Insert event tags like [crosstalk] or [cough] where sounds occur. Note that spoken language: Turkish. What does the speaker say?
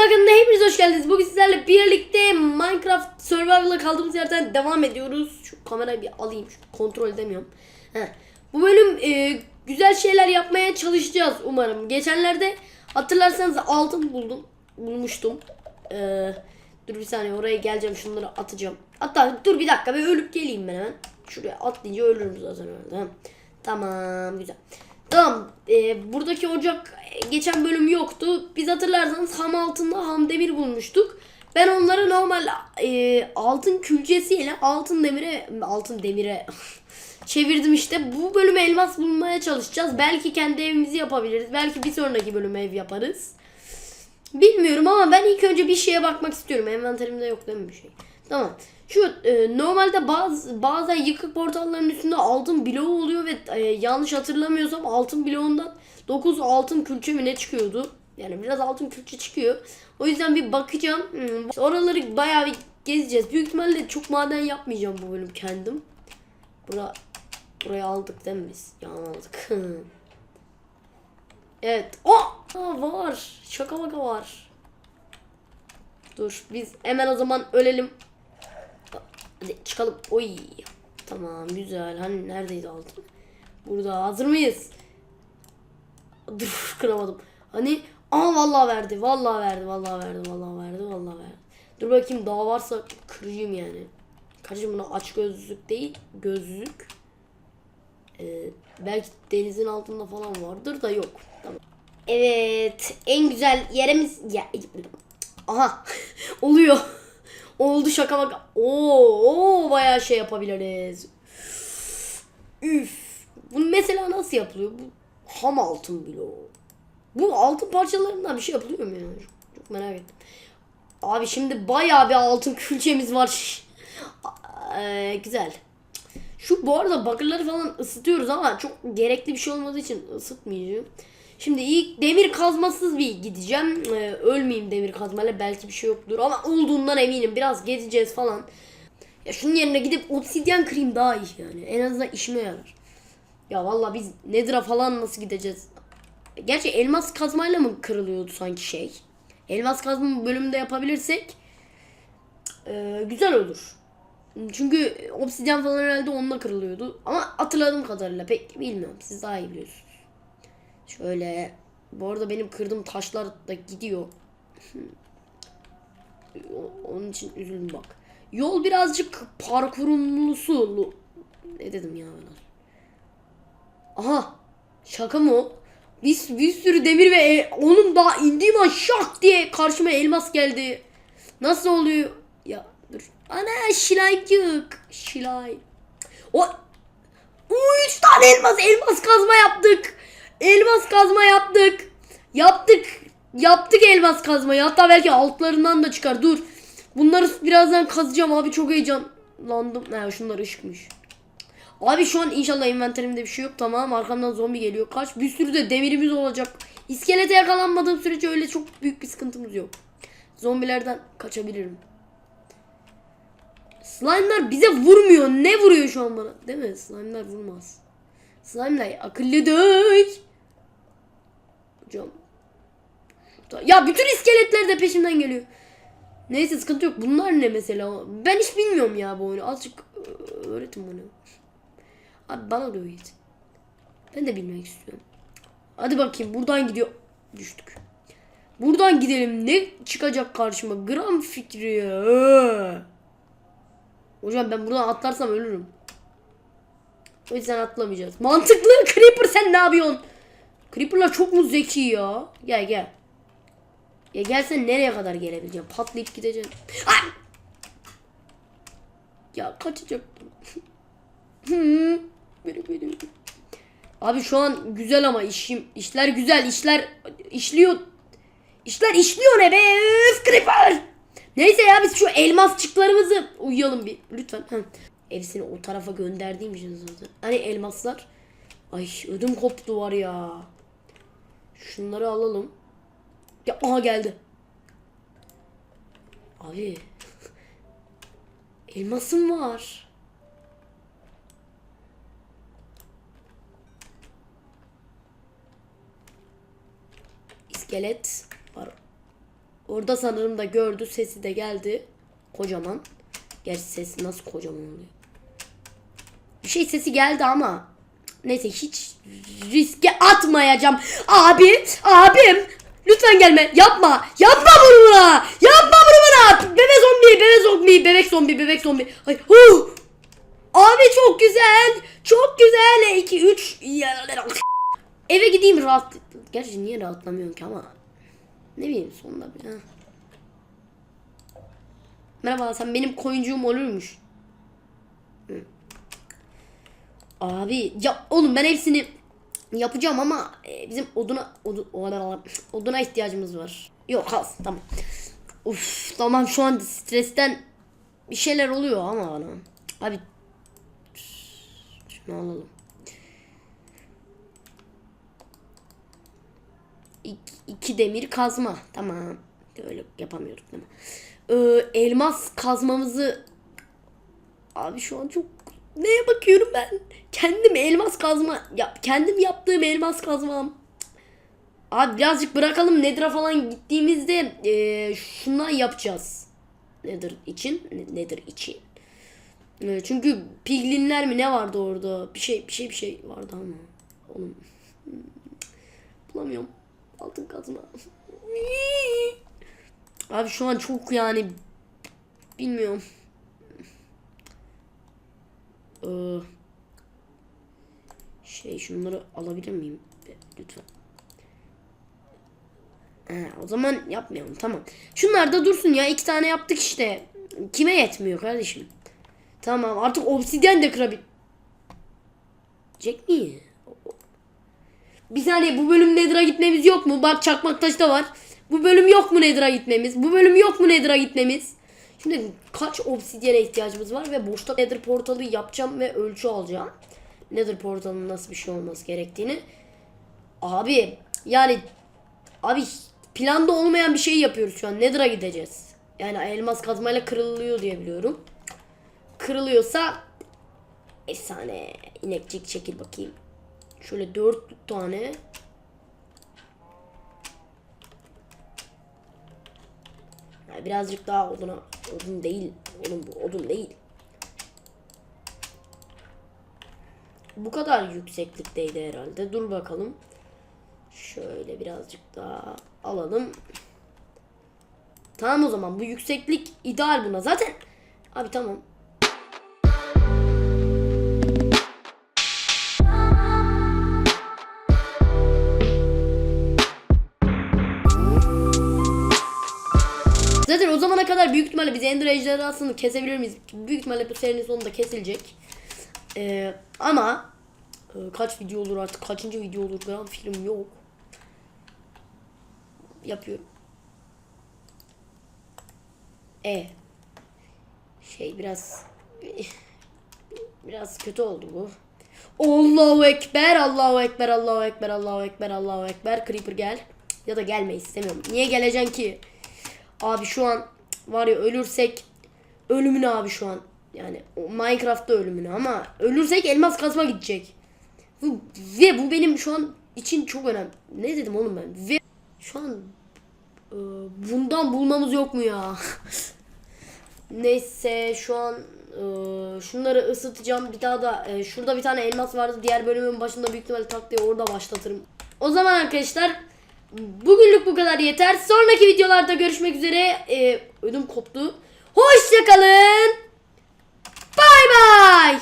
hakkında hepiniz hoş geldiniz. Bugün sizlerle birlikte Minecraft Survival'a kaldığımız yerden devam ediyoruz. Şu kamerayı bir alayım. Şu kontrol edemiyorum. Heh. Bu bölüm e, güzel şeyler yapmaya çalışacağız umarım. Geçenlerde hatırlarsanız altın buldum. Bulmuştum. E, dur bir saniye oraya geleceğim. Şunları atacağım. Hatta dur bir dakika bir ölüp geleyim ben hemen. Şuraya atlayınca ölürüm zaten. Heh. Tamam güzel. Tamam. e, buradaki ocak e, geçen bölüm yoktu. Biz hatırlarsanız ham altında ham demir bulmuştuk. Ben onları normal e, altın külçesiyle altın demire altın demire [laughs] çevirdim işte. Bu bölüm elmas bulmaya çalışacağız. Belki kendi evimizi yapabiliriz. Belki bir sonraki bölüm ev yaparız. Bilmiyorum ama ben ilk önce bir şeye bakmak istiyorum. Envanterimde yok değil mi bir şey? Tamam. Şu e, normalde bazı bazen yıkık portalların üstünde altın bloğu oluyor ve e, yanlış hatırlamıyorsam altın bloğundan 9 altın külçe mi ne çıkıyordu? Yani biraz altın külçe çıkıyor. O yüzden bir bakacağım. Hmm, Oraları bayağı bir gezeceğiz. Büyük ihtimalle çok maden yapmayacağım bu bölüm kendim. Bura, buraya aldık değil mi biz? Ya aldık. [laughs] evet. Aa, var. Şaka maka var. Dur biz hemen o zaman ölelim. Hadi çıkalım. Oy. Tamam güzel. Hani neredeydi altın? Burada. Hazır mıyız? Dur [laughs] kıramadım. Hani aa vallahi verdi. Vallahi verdi. Vallahi verdi. Vallahi verdi. Vallahi verdi. Dur bakayım daha varsa kırayım yani. Kardeşim buna aç gözlük değil. Gözlük. Ee, belki denizin altında falan vardır da yok. Tamam. Evet. En güzel yerimiz... Ya, aha. [laughs] Oluyor. Oldu şaka bak. Oo, oo bayağı şey yapabiliriz. Üf. Bu mesela nasıl yapılıyor? Bu ham altın bloğu. Bu altın parçalarından bir şey yapılıyor mu yani? Çok, çok merak ettim. Abi şimdi bayağı bir altın [laughs] külçemiz var. Ee, güzel. Şu bu arada bakırları falan ısıtıyoruz ama çok gerekli bir şey olmadığı için ısıtmayacağım. Şimdi ilk demir kazmasız bir gideceğim. Ee, ölmeyeyim demir kazmayla belki bir şey yoktur ama olduğundan eminim. Biraz gezeceğiz falan. Ya şunun yerine gidip obsidyen kırayım daha iyi yani. En azından işime yarar. Ya valla biz Nether'a falan nasıl gideceğiz? Gerçi elmas kazmayla mı kırılıyordu sanki şey? Elmas kazma bölümünde yapabilirsek e, güzel olur. Çünkü obsidyen falan herhalde onunla kırılıyordu. Ama hatırladığım kadarıyla pek bilmiyorum. Siz daha iyi biliyorsunuz. Şöyle. Bu arada benim kırdığım taşlar da gidiyor. Onun için üzüldüm bak. Yol birazcık parkurumlusu. Ne dedim ya ben? Aha. Şaka mı o? Bir, bir sürü demir ve e- onun daha indiğim an şak diye karşıma elmas geldi. Nasıl oluyor? Ya dur. Ana şilaycık. Şilay. O Oo, üç tane elmas elmas kazma yaptık. Elmas kazma yaptık. Yaptık. Yaptık elmas kazmayı. Hatta belki altlarından da çıkar. Dur. Bunları birazdan kazacağım abi. Çok heyecanlandım. Ne şunlar ışıkmış. Abi şu an inşallah envanterimde bir şey yok. Tamam arkamdan zombi geliyor. Kaç bir sürü de demirimiz olacak. İskelete yakalanmadığım sürece öyle çok büyük bir sıkıntımız yok. Zombilerden kaçabilirim. Slime'lar bize vurmuyor. Ne vuruyor şu an bana? Değil mi? Slime'lar vurmaz. Slime'lar akıllıdır. Hocam. Şurada- Ya bütün iskeletler de peşimden geliyor. Neyse sıkıntı yok. Bunlar ne mesela? Ben hiç bilmiyorum ya bu oyunu. Azıcık e, öğretin bunu. Abi bana da öğret. Ben de bilmek istiyorum. Hadi bakayım buradan gidiyor. Düştük. Buradan gidelim. Ne çıkacak karşıma? Gram fikri. Ee. Hocam ben buradan atlarsam ölürüm. O yüzden atlamayacağız. Mantıklı. Creeper sen ne yapıyorsun? Creeper'lar çok mu zeki ya? Gel gel. Ya gelsen nereye kadar gelebileceğim? Patlayıp gideceğim. Ay! Ya kaçacaktım. Hı. [laughs] Biri, biri. Abi şu an güzel ama işim işler güzel işler işliyor. İşler işliyor ne be? Üf, Creeper. Neyse ya biz şu elmasçıklarımızı uyuyalım bir lütfen. Heh. Hepsini o tarafa gönderdiğim için zaten. Hani elmaslar. Ay ödüm koptu var ya. Şunları alalım. Ya aha geldi. Abi. [laughs] Elmasım var. İskelet var. Orada sanırım da gördü. Sesi de geldi. Kocaman. Gerçi sesi nasıl kocaman oluyor? Bir şey sesi geldi ama. Neyse hiç riske atmayacağım. Abi, abim. Lütfen gelme. Yapma. Yapma bunu bana. Yapma bunu bana. Bebek zombi, bebek zombi, bebek zombi, bebek zombi. Ay, huh. Abi çok güzel. Çok güzel. 2 3 Eve gideyim rahat. Gerçi niye rahatlamıyorum ki ama. Ne bileyim sonunda bir. ha. Merhaba sen benim koyuncuğum olurmuş. Hı. Abi ya oğlum ben hepsini yapacağım ama e, bizim oduna odu, oduna, ihtiyacımız var. Yok az tamam. Uf tamam şu an stresten bir şeyler oluyor ama bana. Abi şunu alalım. İki, iki demir kazma. Tamam. Öyle yapamıyorduk değil mi? Ee, elmas kazmamızı Abi şu an çok neye bakıyorum ben? Kendim elmas kazma yap kendim yaptığım elmas kazmam. Abi birazcık bırakalım Nether'a falan gittiğimizde e, şundan yapacağız. Nether için Ne- Nether için. E, çünkü piglinler mi ne vardı orada? Bir şey bir şey bir şey vardı ama. Oğlum. Bulamıyorum. Altın kazma. Abi şu an çok yani bilmiyorum. Ee, şey şunları alabilir miyim? E, Lütfen. Ha, o zaman yapmayalım tamam. Şunlar da dursun ya iki tane yaptık işte. Kime yetmiyor kardeşim? Tamam artık obsidyen de kırabil. Jack mi? Bir saniye bu bölüm Nether'a gitmemiz yok mu? Bak çakmak taşı da var. Bu bölüm yok mu Nether'a gitmemiz? Bu bölüm yok mu Nether'a gitmemiz? Şimdi kaç obsidyene ihtiyacımız var ve boşta Nether portalı yapacağım ve ölçü alacağım. Nether portalının nasıl bir şey olması gerektiğini. Abi yani abi planda olmayan bir şey yapıyoruz şu an. Nether'a gideceğiz. Yani elmas kazmayla kırılıyor diye biliyorum. Kırılıyorsa efsane. İnekçik çekil bakayım. Şöyle dört tane. Birazcık daha oduna odun değil. Oğlum bu odun değil. Bu kadar yükseklikteydi herhalde. Dur bakalım. Şöyle birazcık daha alalım. Tamam o zaman bu yükseklik ideal buna. Zaten abi tamam. Zaten o zamana kadar büyük ihtimalle biz Ender ejderhasını kesebilir miyiz? Büyük ihtimalle bu serinin sonunda kesilecek. Ee, ama e, kaç video olur artık kaçıncı video olur gram film yok. Yapıyorum. E şey biraz biraz kötü oldu bu. Allahu ekber, Allahu ekber, Allahu ekber, Allahu ekber, Allahu ekber. Creeper gel. Ya da gelme istemiyorum. Niye geleceksin ki? Abi şu an var ya ölürsek ölümüne abi şu an. Yani Minecraft'ta ölümüne ama ölürsek elmas kazma gidecek. Ve bu benim şu an için çok önemli. Ne dedim oğlum ben? Ve şu an e, bundan bulmamız yok mu ya? [laughs] Neyse şu an e, şunları ısıtacağım. Bir daha da e, şurada bir tane elmas vardı. Diğer bölümün başında büyük ihtimalle tak diye orada başlatırım. O zaman arkadaşlar bugünlük bu kadar yeter. Sonraki videolarda görüşmek üzere. Ee, ödüm koptu. Hoşçakalın. Bay bay.